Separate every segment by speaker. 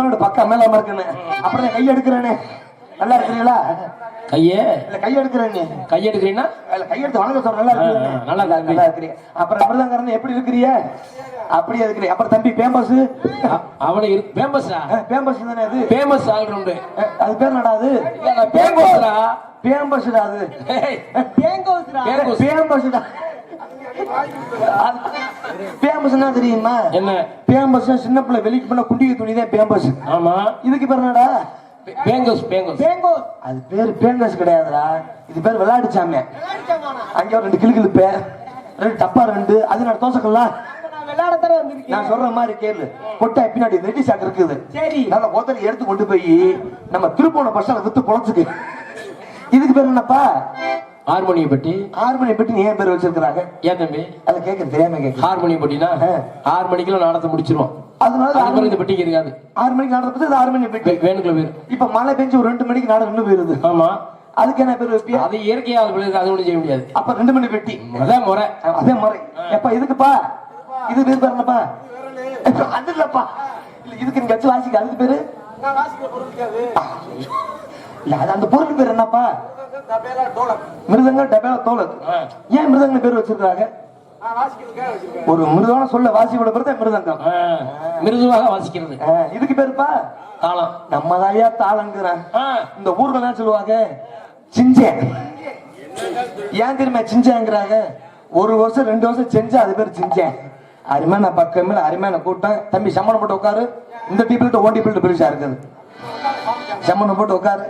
Speaker 1: உட்காந்து பக்கம் மேலாம இருக்குன்னு அப்புறம் நான் கை எடுக்கிறேனே. நல்லா இருக்கிறீங்களா?
Speaker 2: கையே?
Speaker 1: இல்ல கை எடுக்கிறேன்னு
Speaker 2: கை எடுக்கிறீங்கன்னா
Speaker 1: இல்ல கை எடுத்து வணக்கம் சொல்ற நல்லா இருக்கு
Speaker 2: நல்லா இருக்கு.
Speaker 1: நல்லா இருக்கிறீங்க. அப்புறம் மிருதங்கரன் எப்படி இருக்கிறீ அப்படியே இருக்கிறீ அப்புறம் தம்பி பேம்பஸ்
Speaker 2: அ- அவனை இருக்கு ஃபேமஸா
Speaker 1: பேம்பஸ் தானே அது?
Speaker 2: ஃபேமஸ் ஆல்ரவுண்டு
Speaker 1: அது பேர் என்னடா அது? பேம்பஸ்டா அது?
Speaker 3: பேங்கோஸ்ரா
Speaker 2: பேங்கோஸ்.
Speaker 1: பேம்பஸ்னா தெரியுமா?
Speaker 2: என்ன?
Speaker 1: பேம்பஸ் சின்ன பிள்ளை வெளிக்கு பண்ண குண்டிகை துணி தான் பேம்பஸ்.
Speaker 2: ஆமா.
Speaker 1: இதுக்கு பேர் என்னடா?
Speaker 2: பே- பேங்கோஸ் பேங்கோஸ்.
Speaker 3: பேங்கோஸ்
Speaker 1: அது பேர் பேங்கஸ் கிடையாதுடா. இது பேர் விளையாட்டு சாமியா அங்கே ஒரு ரெண்டு கிளு கிளுப்பு ரெண்டு டப்பா ரெண்டு அது நான் தோசைக்கலாம்
Speaker 3: நான் விளையாடத்தானே வந்திருக்கேன்
Speaker 1: நான் சொல்ற மாதிரி கேளு. கொட்டை பின்னாடி ரெட்டி சாக்கு இருக்குது.
Speaker 3: சரி.
Speaker 1: நல்ல முதல்ல எடுத்து கொண்டு போய் நம்ம திருப்போண பஸ்ஸால வித்து பொழைச்சுக்கு. இதுக்கு பேர் என்னப்பா?
Speaker 2: ஹார்மோனிய பெட்டி
Speaker 1: ஆறுமணி பெட்டி நீ ஏன் பேர் வச்சிருக்கிறாங்க?
Speaker 2: ஏன் தம்பி
Speaker 1: அதை கேட்க தெரியாம கேட்க
Speaker 2: ஹார்மோனிய பெட்டினா. ஆறு மணிக்கெல்லாம் நாடத்தை முடிச்சிருவோம்.
Speaker 1: அதனால
Speaker 2: அது
Speaker 1: ஆறு
Speaker 2: மாதிரி
Speaker 1: மணி
Speaker 2: இந்த பெட்டிக்கு இருக்காது.
Speaker 1: ஆறு மணிக்கு நடந்தது இது ஆறு மணி பெட்டி
Speaker 2: வேணுக்குள்ள பேரு
Speaker 1: இப்ப மழை பெஞ்சு ஒரு ரெண்டு மணிக்கு நாடகம் இன்னும் போயிருது
Speaker 2: ஆமா.
Speaker 1: அதுக்கு என்ன பேர் வைப்பியா
Speaker 2: அது இயற்கையா அது அது ஒண்ணும் செய்ய முடியாது.
Speaker 1: அப்ப ரெண்டு மணி பெட்டி.
Speaker 2: அதான் முறை.
Speaker 1: அதே மாதிரி எப்ப இதுக்குப்பா? இது பேர் பேர் என்னப்பா அது இல்லப்பா. இல்ல இதுக்கு நீங்க வச்சு வாசிக்க அதுக்கு பேரு? இல்ல அது அந்த பொருள் பேர் என்னப்பா? மிருதங்க டபேல தோலத்
Speaker 2: ஆ.
Speaker 1: ஏன் மிருதங்க பேர் வச்சிருக்காங்க ஒரு மிருதமான சொல்ல வாசியோட பேர் தான் மிருதங்கம்.
Speaker 2: மிருதுவாக வாசிக்கிறது.
Speaker 1: இதுக்கு பேருப்பா?
Speaker 2: தாளம்.
Speaker 1: நம்ம தாயா தாளங்கிறேன் இந்த ஊர்ல என்ன சொல்லுவாங்க? சிஞ்சேன் ஏன் தெரியுமா சிஞ்சேங்கிறாங்க? ஒரு வருஷம் ரெண்டு வருஷம் செஞ்சா அது பேர் சிஞ்சேன் அருமையான பக்கம் அருமையான கூட்டம். தம்பி சம்மணம் போட்டு உட்காரு. இந்த டீப்பிள்கிட்ட ஓன் டீப்பிள்கிட்ட பெருசா இருக்குது சம்மணம் போட்டு உட்காரு?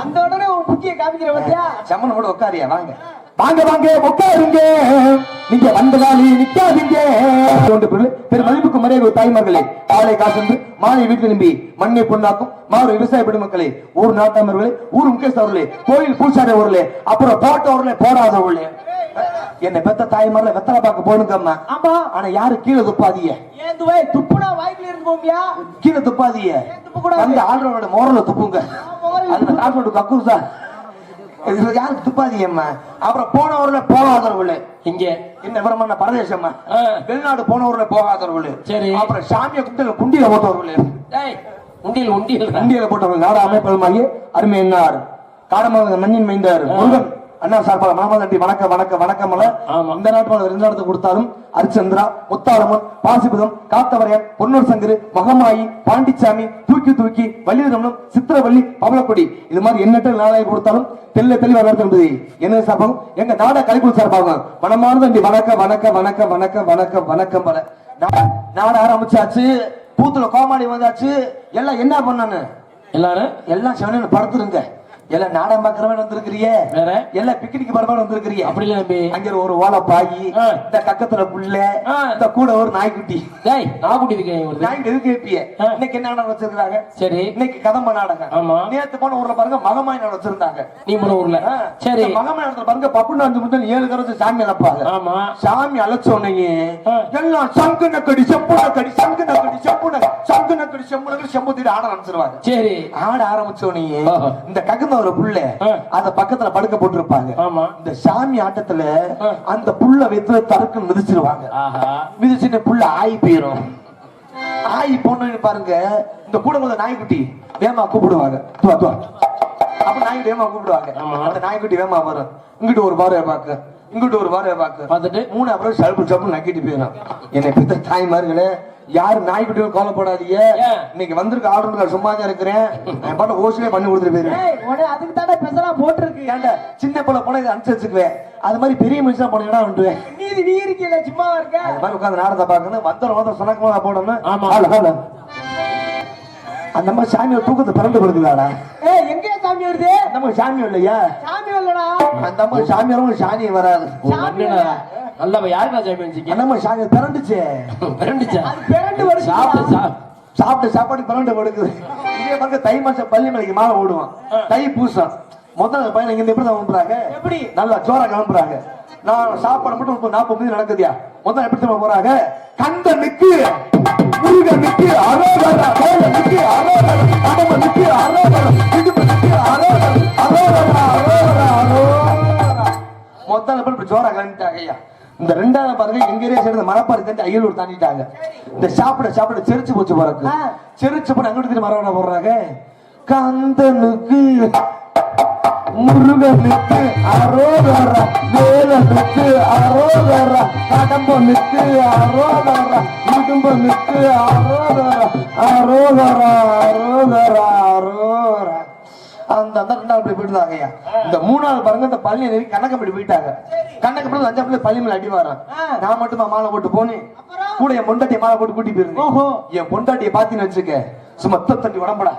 Speaker 3: அந்த உடனே உன் புத்திய காமிக்கிற பத்தியா?
Speaker 1: போட்டு உட்காரியா வாங்க. வாங்க வாங்க உட்காருங்க. நீங்க வந்த காலி நிக்காதீங்க பெரும் மதிப்புக்கு மரியாதை தாய்மார்களே காலை காசு மாலை வீட்டு திரும்பி மண்ணை பொண்ணாக்கும் மாறு விவசாய பெருமக்களே ஊர் நாட்டாமர்களே ஊர் முக்கியஸ்தவர்களே கோயில் பூசாரி ஊர்ல அப்புறம் போட்டவர்களே போடாதவர்களே. என்னை பெத்த தாய்மார்ல வெத்தலை பார்க்க போனுங்கம்மா
Speaker 3: ஆமா.
Speaker 1: ஆனா யாரு கீழே துப்பாதீங்க
Speaker 3: ஏன் துவை? துப்புனா வாய்க்குல இருந்து போமியா
Speaker 1: கீழே துப்பாதீங்க. அந்த ஆள்றோட மோரல துப்புங்க. அதுல காசோடு கக்கூசா இதுல யாருக்கு துப்பாதீங்கம்மா அப்புறம் போனவர்கள போகாதவர்களே
Speaker 2: இங்க
Speaker 1: என்ன விவரமான பரதேசம்மா. வெளிநாடு போனவர்களே போகாதவர்களே
Speaker 2: சரி.
Speaker 1: அப்புறம் சாமியை கும்பிட்டு குண்டியில போட்டவர்களே
Speaker 2: டேய் உண்டியல் உண்டியல்
Speaker 1: குண்டியில போட்டவர்கள் நாடு அமைப்பதுமாகி அருமை என்னார் காடமாக மண்ணின் மைந்தார் முருகன். அண்ணா சார்பாக மாமதண்டி வணக்கம் வணக்கம் வணக்கம். இந்த நாட்டு ரெண்டு இடத்துக்கு கொடுத்தாலும் அரிச்சந்திரா முத்தாரம்மன் பாசிபதம் காத்தவரையன் பொன்னூர் சங்கரு மகமாயி பாண்டிச்சாமி தூக்கி தூக்கி வள்ளிரமணம் சித்திரவள்ளி பவளக்கொடி. இது மாதிரி எண்ணற்ற நாளாய் கொடுத்தாலும் தெல்ல தெளிவாக நடத்துறது என்ன சார்பாகும் எங்க நாட கலைக்குழு சார்பாகும் மனமார்ந்த வணக்கம் வணக்கம் வணக்கம் வணக்கம் வணக்கம் வணக்கம் பல. நாட ஆரம்பிச்சாச்சு. பூத்துல கோமாளி வந்தாச்சு. எல்லாம் என்ன பண்ணானு?
Speaker 2: எல்லாரும்?
Speaker 1: எல்லாம் செவனு படுத்துருங்க. எல்லாம் நாடகம் பார்க்கறவன் வந்திருக்கிறிய?
Speaker 2: வேற?
Speaker 1: எல்லாம் பிக்னிக் பரவாயில்ல வந்திருக்கிறிய?
Speaker 2: அப்படி இல்ல
Speaker 1: அங்க ஒரு ஓலை பாயி. இந்த கக்கத்துல புள்ள. இந்த கூட ஒரு நாய்க்குட்டி.
Speaker 2: டேய் நான் கூட்டி இருக்கேன் ஒரு
Speaker 1: நாய்க்கு எதுக்கு கேப்பிய. இன்னைக்கு என்ன நாடகம் வச்சிருக்காங்க
Speaker 2: சரி.
Speaker 1: இன்னைக்கு கதம்ப நாடகம்.
Speaker 2: ஆமா.
Speaker 1: நேத்து போன ஊர்ல பாருங்க மகமாய் நாடகம் வச்சிருந்தாங்க.
Speaker 2: நீ போன ஊர்ல. சரி.
Speaker 1: மகமாய் நாடகத்துல பாருங்க பப்புண்டு அஞ்சு முதல் ஏழு கரத்து சாமி அழைப்பாங்க.
Speaker 2: ஆமா.
Speaker 1: சாமி அழைச்சோன்னே
Speaker 2: ஆ.
Speaker 1: எல்லாம் சங்கு நக்கடி செப்பு நக்கடி சங்கு நக்கடி செப்பு நக்கடி சங்கு நக்கடி செம்பு நக்கடி செம்பு தீடி ஆட ஆரம்பிச்சிருவாங்க.
Speaker 2: சரி.
Speaker 1: ஆட ஆரம்பிச்சோனே
Speaker 2: ஆஹா.
Speaker 1: இந்த ககுந்த ஒரு புள்ள. அத பக்கத்துல படுக்க போட்டிருப்பாங்க. இந்த சாமி ஆட்டத்துல. அந்த புள்ள வைத்து தருக்கு மிதிச்சிருவாங்க. மிதிச்சுட்டு புள்ள ஆயி போயிரும். ஆயி போனோன்னு பாருங்க இந்த கூட கொஞ்சம் நாய்க்குட்டி வேமா கூப்பிடுவாங்க. துவா துவா. அப்ப நாய்க்குட்டி வேமா கூப்பிடுவாங்க. அந்த நாய்க்குட்டி வேமா வரும். இங்கிட்டு ஒரு பார்வையை பார்க்க இங்கிட்டு ஒரு பார்வையை பார்க்க
Speaker 2: பார்த்துட்டு?
Speaker 1: மூணு அப்புறம் சலுப்பு சப்பு நக்கிட்டு போயிடும் என்னை பித்த தாய்மார்களே யாரு நாய்க்குட்டியும் கோலப்படாதீங்க
Speaker 2: ஏன்?
Speaker 1: இன்னைக்கு வந்திருக்க ஆர்டர் சும்மா தான் இருக்கிறேன். நான் பாட்டு ஓசிலே பண்ணி கொடுத்துட்டு
Speaker 3: உடனே அதுக்கு தானே பெசலா போட்டிருக்கு.
Speaker 1: ஏன்டா சின்ன பிள்ளை போனா இதை அனுசரிச்சுக்குவேன் அது மாதிரி பெரிய மனுஷனா போனீங்கன்னா வந்துடுவேன்
Speaker 3: நீதி நீ இருக்கீல சும்மா இருக்க?
Speaker 1: அது மாதிரி உட்காந்து நாடகத்தை பார்க்கணும் வந்தவங்க வந்து சொனக்கமா போடணும்
Speaker 2: ஆமா.
Speaker 1: ஆளு, ஆளு. அந்த மாதிரி சாமியோட தூக்கத்தை பிறந்து கொடுக்குதாடா
Speaker 3: ஏய் எங்க சாமி வருது?
Speaker 1: மாதிரி சாமி இல்லையா?
Speaker 3: சாமி வரலடா
Speaker 1: அந்த மாதிரி சாமி வரவும் சாணி வராது
Speaker 3: சாமி
Speaker 2: அண்ணனா
Speaker 3: இல்ல.
Speaker 2: நல்ல யாருக்கா வச்சிருக்கீங்க?
Speaker 1: அந்த மாதிரி சாமி பிறண்டுச்சு
Speaker 2: பிறண்டுச்சா
Speaker 3: பிறண்டு வருது
Speaker 2: சாப்பிட்டு சாப்பிட்டு
Speaker 1: சாப்பாடு பிறண்டு படுக்குது. இதே மாதிரி தை மாசம் பள்ளி மலைக்கு மாலை ஓடுவான் தை பூசம். முதல் பையன் இங்க எப்படி கிளம்புறாங்க
Speaker 3: எப்படி?
Speaker 1: நல்லா ஜோரா கிளம்புறாங்க. நான் சாப்பாடு மட்டும் இப்போ நாற்பது மணி நடக்குதியா? முதல்ல எப்படி தெரியுமா போறாங்க? கந்தனுக்கு முருகனுக்கு அரோகரா கோலனுக்கு அரோகரா கடம்ப நிக்கு அரோகரா இடுப்பு நிக்கு அரோகரா அரோகரா அரோகரா. அரோகரா முதல்ல போய் இப்படி ஜோரா கிளம்பிட்டாங்க ஐயா. இந்த ரெண்டாவது பாருங்க எங்க ஏரியா சேர்ந்த மணப்பாறை தாண்டி அய்யலூர் தாண்டிட்டாங்க. இந்த சாப்பிட சாப்பிட செரிச்சு போச்சு போறக்கு
Speaker 3: ஆ.
Speaker 1: செரிச்சு போன அங்கிட்டு திரும்ப மரவணை போடுறாங்க. கந்தனுக்கு முருகனுக்கு அரோகரா வேலனுக்கு அரோகரா கடம்பனுக்கு அரோகரா இடும்பனுக்கு அரோகரா அரோகரா அரோகரா அரோகரா. அந்த அந்த ரெண்டாவது போய் போயிட்டு ஐயா. இந்த மூணாவது பாருங்க இந்த பள்ளி நெறி கணக்கப்படி போயிட்டாங்க. கணக்கப்படி அஞ்சாம் பிள்ளை பள்ளி மேல அடி வரான்
Speaker 3: ஆ.
Speaker 1: நான் மட்டுமா மாலை போட்டு போனேன்? கூட என் பொண்டாட்டியை மாலை போட்டு கூட்டி போயிருந்தேன்.
Speaker 3: ஓஹோ.
Speaker 1: என் பொண்டாட்டியை பாத்தீங்கன்னு வச்சுக்க சும்மா தண்ணி உடம்படா.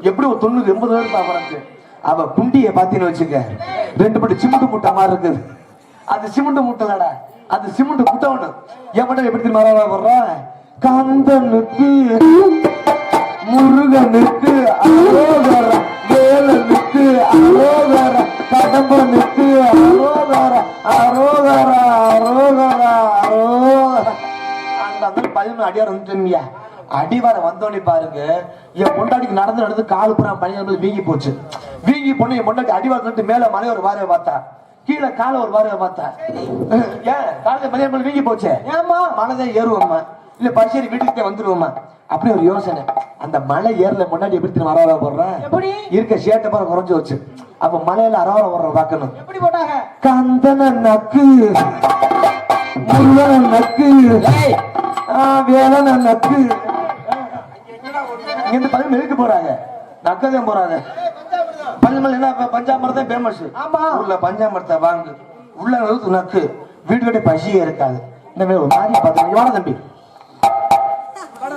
Speaker 1: எப்படி ஒரு தொண்ணூறு எண்பது பேர் பாக்குறாங்க அவ குண்டிய பாத்தீங்கன்னு வச்சுக்க ரெண்டு படி சிமெண்ட் மூட்டை மாதிரி இருக்குது. அது சிமெண்ட் மூட்டைலடா அது சிமெண்ட் முட்டை ஒண்ணு. என் மட்டும் எப்படி தெரியுமா வர்றா கந்தனுக்கு முருகனுக்கு அரோகரா வேலனுக்கு அரோகரா கடம்பனுக்கு அரோகரா அரோகரா அரோகரா அரோகரா அந்த அந்த பதிமூணு அடியார் வந்துட்டுமியா அடிவார வந்தோடனே பாருங்க என் பொண்டாட்டிக்கு நடந்து நடந்து கால் புறா பனியால் வீங்கி போச்சு வீங்கி பொண்ணு என் பொண்டாட்டி அடிவார வந்துட்டு மேல மலை ஒரு வாரையை பார்த்தா கீழே காலை ஒரு வாரைய பார்த்தா ஏன் காலையில மலையாள வீங்கி போச்சு
Speaker 3: ஏம்மா?
Speaker 1: மலைதான் ஏறுவோம்மா இல்ல பரிசேரி வீட்டுக்கு வந்துருவோம்மா அப்படி ஒரு யோசனை. அந்த மலை ஏறல முன்னாடி எப்படி திரும்ப அரவரா போடுறேன்? இருக்க சேட்டை பாரு குறைஞ்சு வச்சு அப்ப மலையில அரவரா போடுற பார்க்கணும்.
Speaker 3: எப்படி போட்டாங்க?
Speaker 1: கந்தன நக்கு முருகன நக்கு வேலன நக்கு. இங்க பதினொன்று இழுக்க போறாங்க. நக்கதான் போறாங்க. பஞ்சமல் என்ன தான் ஃபேமஸ்
Speaker 3: ஆமா.
Speaker 1: உள்ள பஞ்சாமரத்தை வாங்கு. உள்ள நக்கு. வீட்டு கட்டி பசியே இருக்காது. இந்த மாதிரி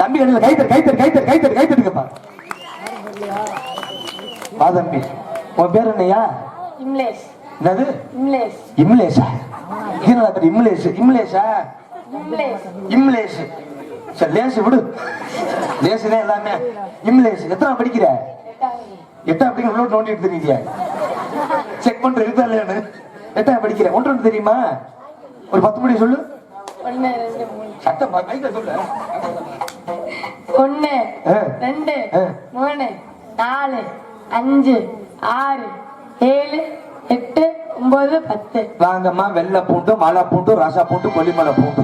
Speaker 1: தம்பி கடையில் கைத்தறி கைத்தறி கைத்தறி கைத்தறி கைத்தறிக்கப்பா வா தம்பி. உன் பேர் என்னையா
Speaker 4: இம்லேஷ்.
Speaker 1: என்னது?
Speaker 4: இம்லேஷ்.
Speaker 1: இம்லேஷா? என்னடா பேர் இம்லேஷ்? இம்லேஷா.
Speaker 4: இம்லேஷ்.
Speaker 1: சரி லேசு விடு. லேசு தான் எல்லாமே. இம்லேஷ் எத்தனை படிக்கிற? எட்டாம் படிக்கிற உள்ள நோண்டி தெரியுதியா? செக் பண்ற இருக்கா இல்லையான்னு எட்டாம் படிக்கிற ஒன்று ஒன்று தெரியுமா? ஒரு பத்து மணி சொல்லு.
Speaker 4: ஒன்னு ரெண்டு மூணு
Speaker 1: சட்டம் கைக்க சொல்லு
Speaker 4: ஒன்னு. ரெண்டு. மூணு நாலு அஞ்சு ஆறு ஏழு எட்டு ஒன்பது பத்து
Speaker 1: வாங்கம்மா வெள்ளை பூண்டு மலை பூண்டு ரசா பூண்டு கொல்லிமலை பூண்டு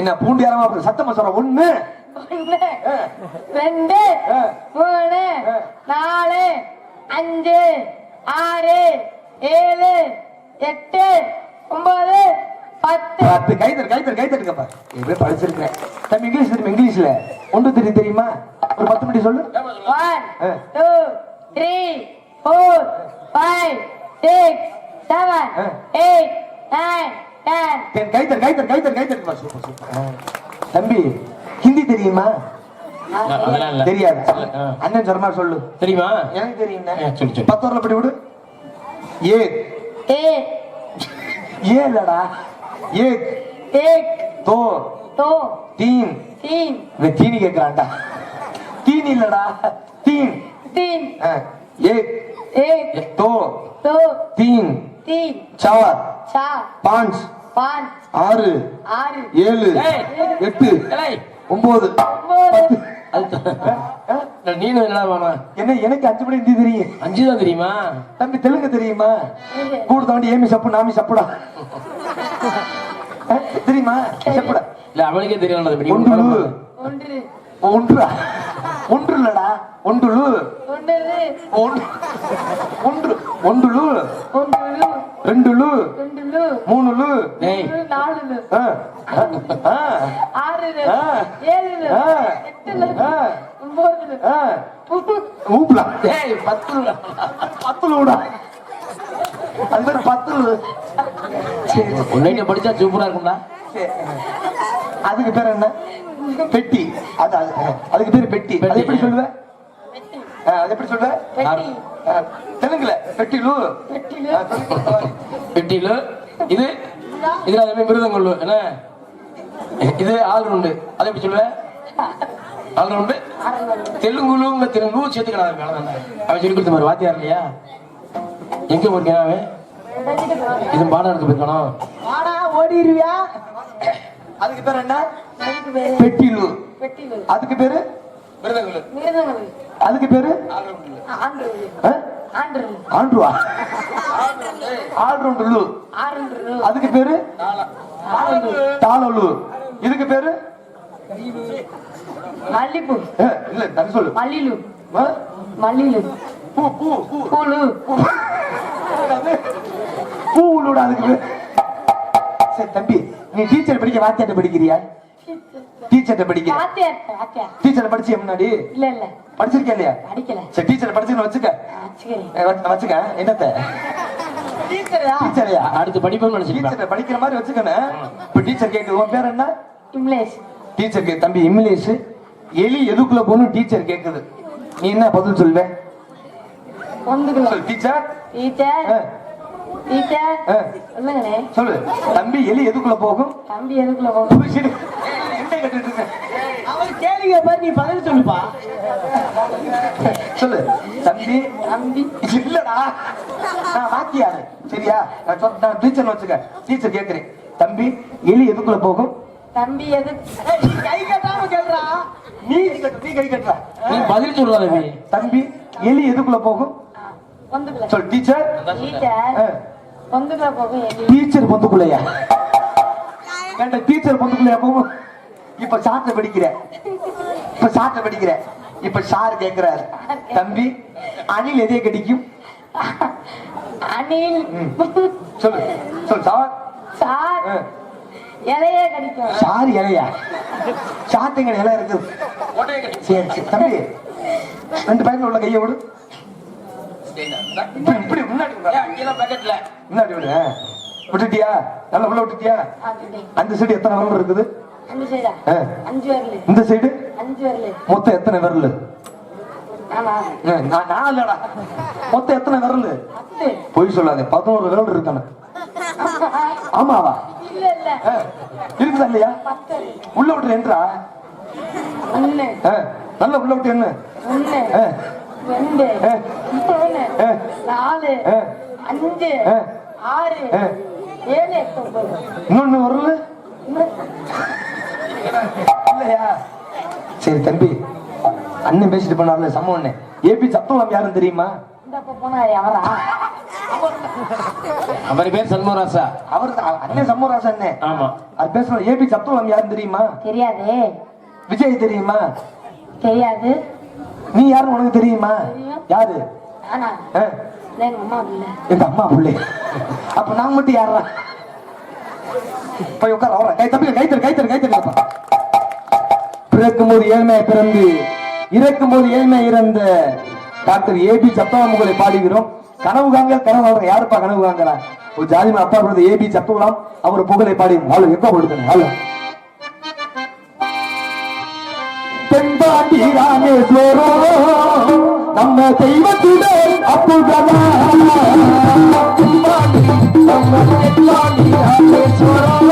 Speaker 1: என்ன பூண்டு யாரமா சத்தமா சொல்ற ஒண்ணு.
Speaker 4: ரெண்டு. மூணு. நாலு அஞ்சு ஆறு ஏழு எட்டு ஒன்பது பத்து.
Speaker 1: கைத்தறி கைத்தறி கைத்தறிக்கப்பா எப்படி படிச்சிருக்கேன் தம்பி இங்கிலீஷ் தெரியுமா இங்கிலீஷ்ல? ஒன்று தெரியும் தெரியுமா? ஒரு பத்து மணி சொல்லு.
Speaker 4: One. Two three four five six
Speaker 1: seven.
Speaker 4: Eight nine ten
Speaker 1: then கைத்தறி கைத்தறி கைத்தறி கைத்தறிப்பா சூப்பர் சூப்பர். தம்பி ஹிந்தி தெரியுமா. தெரியாது. அண்ணன் மாதிரி சொல்லு.
Speaker 2: தெரியுமா?
Speaker 1: எனக்கு தெரியும். பத்து வரல படி விடு. ஏ.
Speaker 4: एक
Speaker 1: ஏ இல்லடா. ஏக்
Speaker 4: एक
Speaker 1: தோ
Speaker 4: दो
Speaker 1: தீன்
Speaker 4: तीन
Speaker 1: இவன் தீனி கேட்கிறான்டா தீன் இல்லடா தீன்
Speaker 4: तीन
Speaker 1: ஆ. ஏக்
Speaker 4: एक
Speaker 1: दो
Speaker 4: दो
Speaker 1: तीन
Speaker 4: तीन
Speaker 1: चार
Speaker 4: चार
Speaker 1: पांच
Speaker 4: पाँच
Speaker 1: ஆறு
Speaker 4: ஆறு
Speaker 1: ஏழு
Speaker 2: ஏய்.
Speaker 1: எட்டு
Speaker 2: ஏய்,
Speaker 1: ஒன்பது
Speaker 4: ஒன்பது
Speaker 2: அது இல்ல, நீனும் என்ன வேணாம்
Speaker 1: என்ன எனக்கு அஞ்சு மணி ஹிந்தி தெரியும்
Speaker 2: அஞ்சு தான் தெரியுமா
Speaker 1: தம்பி தெலுங்கு தெரியுமா கூட தாண்டி ஏமி சப்பு நாமி சப்புடா ஆ, தெரியுமா? சப்புடா
Speaker 2: இல்ல அவனுக்கே தெரியும் அது
Speaker 1: ஒன்று.
Speaker 4: ஒன்று.
Speaker 1: ஒன்று. ஒன்று இல்லடா. ஒன்றுலு
Speaker 4: ஒன்று.
Speaker 1: ஒன்று. ஒன்று. ஒன்றுலு
Speaker 4: ஒன்று
Speaker 1: ரெண்டுலு
Speaker 4: ரெண்டு
Speaker 2: டேய் பத்து.
Speaker 1: பத்துலூடா அது பேர் பத்துலு சரி.
Speaker 2: உன்னைட்ட படிச்சா சூப்பரா இருக்கும்டா.
Speaker 1: சரி. அதுக்கு பேர் என்ன? பெட்டி. அது அது அதுக்கு பேர் பெட்டி. அது எப்படி சொல்லுவ? அது எப்படி சொல்லுவ? தெலுங்குல. பெட்டிலு.
Speaker 4: பெட்டிலு.
Speaker 2: இது? இதுல அதே மாதிரி மிருதங்கொள்ளு. என்ன? இது ஆள் உண்டு அதை எப்படி சொல்லுவேன் ஆள் உண்டு தெலுங்குலும் தெலுங்கு சேர்த்துக்கலாம். அவன் சொல்லி கொடுத்த மாதிரி வாத்தியார் இல்லையா? எங்க அவன்? இது பாடம் எடுத்து போயிருக்கானோ?
Speaker 3: வாடா ஓடிடுவியா
Speaker 1: அதுக்கு பேர் என்ன? பெட்டிலு. அதுக்கு பேரு? அதுக்கு பேரு? ஆண்ட்ருவா? ஆல்ரவுண்டர்லு
Speaker 4: ஆறு
Speaker 1: அதுக்கு பேரு? தாளலு. இதுக்கு பேரு?
Speaker 4: மல்லிப்பூ.
Speaker 1: இல்ல தனி சொல்லு
Speaker 4: மல்லிலு.
Speaker 1: ஆ?
Speaker 4: மல்லிலு.
Speaker 1: பூ பூ பூ.
Speaker 4: பூலு.
Speaker 1: பூ உள்ளோட அதுக்கு சரி தம்பி நீ டீச்சர் படிக்க வாத்தியாட்ட படிக்கிறியா? டீச்சர்ட்ட படிக்கிற
Speaker 4: வாத்தியார் வாத்தியார்.
Speaker 1: டீச்சர் படிச்சிய முன்னாடி?
Speaker 4: இல்ல இல்ல.
Speaker 1: படிச்சிருக்கேன் இல்லையா?
Speaker 4: படிக்கல.
Speaker 1: சரி டீச்சர் படிச்சுன்னு வச்சுக்க. வச்சுக்க என்னத்த?
Speaker 3: டீச்சரா
Speaker 1: டீச்சரையா
Speaker 2: அடுத்து படிப்போம்னு நினைச்சிருப்பேன்
Speaker 1: டீச்சர் படிக்கிற மாதிரி வச்சுக்கணும் இப்ப டீச்சர் கேக்குது உன் பேர் என்ன?
Speaker 4: இம்லேஷ்.
Speaker 1: டீச்சர் கே தம்பி இங்கிலீஷ் எலி எதுக்குள்ள போகணும்? டீச்சர் கேக்குது. நீ என்ன பதில் சொல்வே
Speaker 4: வந்துக்கலாம்
Speaker 1: சொல்லு டீச்சர்.
Speaker 4: டீச்சர். டீச்சர். சொல்லுங்கண்ணே.
Speaker 1: சொல்லு தம்பி எலி எதுக்குள்ள போகும்?
Speaker 4: தம்பி எதுக்குள்ள போகும்.
Speaker 1: என்ன கேட்டுட்டு இருக்க?
Speaker 3: அவர் கேள்விய பாரு நீ பதில் சொல்லுப்பா.
Speaker 1: சொல்லு தம்பி.
Speaker 4: தம்பி.
Speaker 1: இல்லடா. நான் வாத்தியாரு சரியா? நான் சொல்- நான் டீச்சர் வச்சுக்க. டீச்சர் கேக்குறேன். தம்பி எலி எதுக்குள்ள போகும்?
Speaker 4: தம்பி எது
Speaker 3: கை கட்டாம கேள்றா.
Speaker 1: நீ நீ கை கட்டுற.
Speaker 2: நீ பதில் சொல்லுவா தம்பி
Speaker 1: எலி எதுக்குள்ள போகும்? சொல் டீச்சர்
Speaker 4: டீச்சர்
Speaker 1: பொந்துக்குள்ளையா? ஏன்டா டீச்சர் பொந்துக்குள்ளையா? போகும் இப்ப சாட்டை படிக்கிற. இப்ப சாட்டை படிக்கிற. இப்ப சார் கேக்குறாரு. தம்பி அணில் எதைய கடிக்கும்?
Speaker 4: அணில்.
Speaker 1: சொல்லு. சொல்லு சார்
Speaker 4: சார். இலையே கடிக்கும்.
Speaker 1: சார் இலையா? சாட்டுங்க இலை இருக்குது. சரி சரி. தம்பி ரெண்டு பையன் உள்ள கையை விடு. இப்படி இப்படி முன்னாடி.
Speaker 2: பேக்கெட்ல
Speaker 1: முன்னாடி விடு. விட்டுட்டியா? நல்லா உள்ள விட்டுட்டியா. அந்த சைடு எத்தனை விரல் இருக்குது?
Speaker 4: அஞ்சு சைடா
Speaker 1: ஆ.
Speaker 4: அஞ்சு வரல.
Speaker 1: இந்த சைடு
Speaker 4: அஞ்சு வரல.
Speaker 1: மொத்தம் எத்தனை விரல்? இல்லடா. மொத்தம் எத்தனை விரல்? பொய் சொல்லாதே. பதினோரு விரல் இருக்கானு ஆமாவா
Speaker 4: இல்ல இல்ல.
Speaker 1: ஆ, இருக்குதா இல்லையா? உள்ள விட்டு என்றா நல்லா உள்ள விட்டு என்ன?
Speaker 4: ரெண்டு. மூணு. நாலு. அஞ்சு. ஆறு. ஏழு எட்டு ஒன்பது.
Speaker 1: இன்னொன்னு விரல் இல்லையா? சரி தம்பி. அண்ணன் பேசிட்டு போனார்ல சம அண்ணன் ஏபி சத்தம் யாரும் தெரியுமா?
Speaker 2: அவர் பேர் சண்முகராசா.
Speaker 1: அவர் அண்ணன் சம்மராசன் அண்ணன்
Speaker 2: ஆமா.
Speaker 1: அது பேசுற ஏபி சத்தம் யாரும் தெரியுமா?
Speaker 4: தெரியாதே.
Speaker 1: விஜய் தெரியுமா?
Speaker 4: தெரியாது.
Speaker 1: நீ யாருன்னு உனக்கு தெரியுமா. யாரு?
Speaker 4: எங்க அம்மா
Speaker 1: புள்ளை. அப்ப நான் மட்டும் யாரா? போய் உட்கார அவர. கை தம்பி கைத்தரு கைத்தரு கைத்தரு பிறக்கும் போது ஏழ்மையை பிறந்து இறக்கும் போது ஏழ்மை இறந்த டாக்டர் ஏபி சத்தவமுகளை பாடுகிறோம். கனவு காங்க கனவு காங்க யாருப்பா கனவு காங்கறா ஒரு ஜாதிமா அப்பா ஏபி சத்துவலாம் அவர் புகழை பாடி அவ்வளவு எப்ப கொடுக்கணும் அவ்வளவு தென்பாண்டி ராமேஸ்வரம் நம்ம தெய்வத்துடே அப்புதமா தென்பாண்டி நம்ம தென்பாண்டி ராமேஸ்வரம்